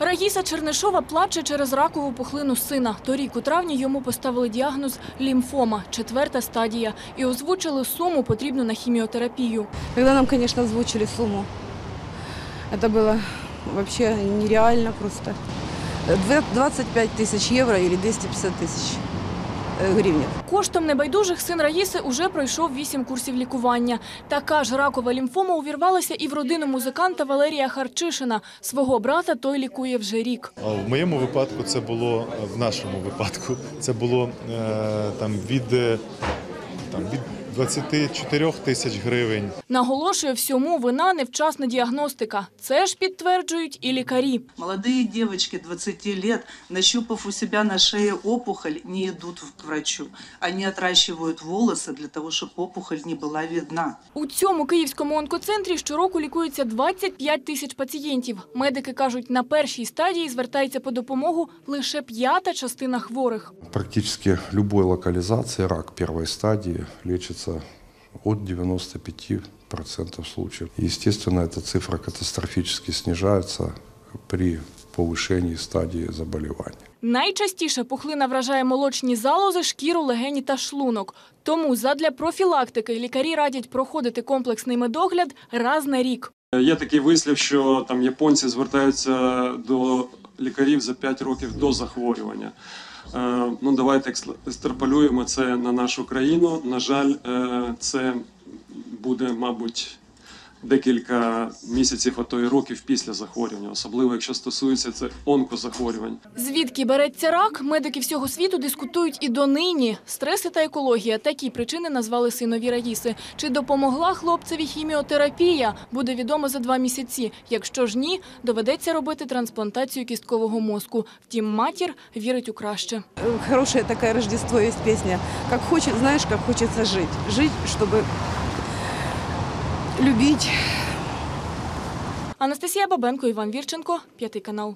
Раїса Чернишова плаче через ракову пухлину сина. Торік у травні йому поставили діагноз лімфома, четверта стадія, і озвучили суму потрібну на хіміотерапію. Когда нам, конечно, озвучили сумму, это было вообще нереально просто. Две- 25 тысяч евро или 250 тысяч э. Коштом небайдужих син Раїси уже пройшов вісім курсів лікування. Така ж ракова лімфома увірвалася і в родину музиканта Валерія Харчишина. Свого брата той лікує вже рік. В моєму випадку це було в нашому випадку. Це було е, там від, е, там від 24 тисяч гривень. Наголошує всьому вина невчасна діагностика. Це ж підтверджують і лікарі. Молодые девочки 20 лет, нащупав у себя на шее опухоль, не идут к врачу. Они отращивают волосы для того, чтобы опухоль не была видна. У цьому київському онкоцентрі щороку лікується 25 тисяч пацієнтів. Медики кажуть, на першій стадії звертається по допомогу лише п'ята частина хворих. Практически любой локализации рак первой стадии лечится от 95% случаев. Естественно, эта цифра катастрофически снижается при повышении стадии заболевания. Найчастіше пухлина вражає молочні залози, шкіру, легені та шлунок. Тому задля профілактики лікарі радять проходити комплексний медогляд раз на рік. Є такий вислів, що там японці звертаються до лікарів за 5 років до захворювання. Е, ну, давайте екс- екстраполюємо це на нашу країну. На жаль, е, це буде, мабуть, декілька місяців, а то й років після захворювання, особливо якщо стосується це онкозахворювань. Звідки береться рак, медики всього світу дискутують і донині. Стреси та екологія – такі причини назвали синові Раїси. Чи допомогла хлопцеві хіміотерапія, буде відомо за два місяці. Якщо ж ні, доведеться робити трансплантацію кісткового мозку. Втім, матір вірить у краще. Хорошее такое Рождество есть песня. Как хочет, знаешь, как хочется жить. Жить, чтобы любить. Анастасія Бабенко, Іван Вірченко, п'ятий канал.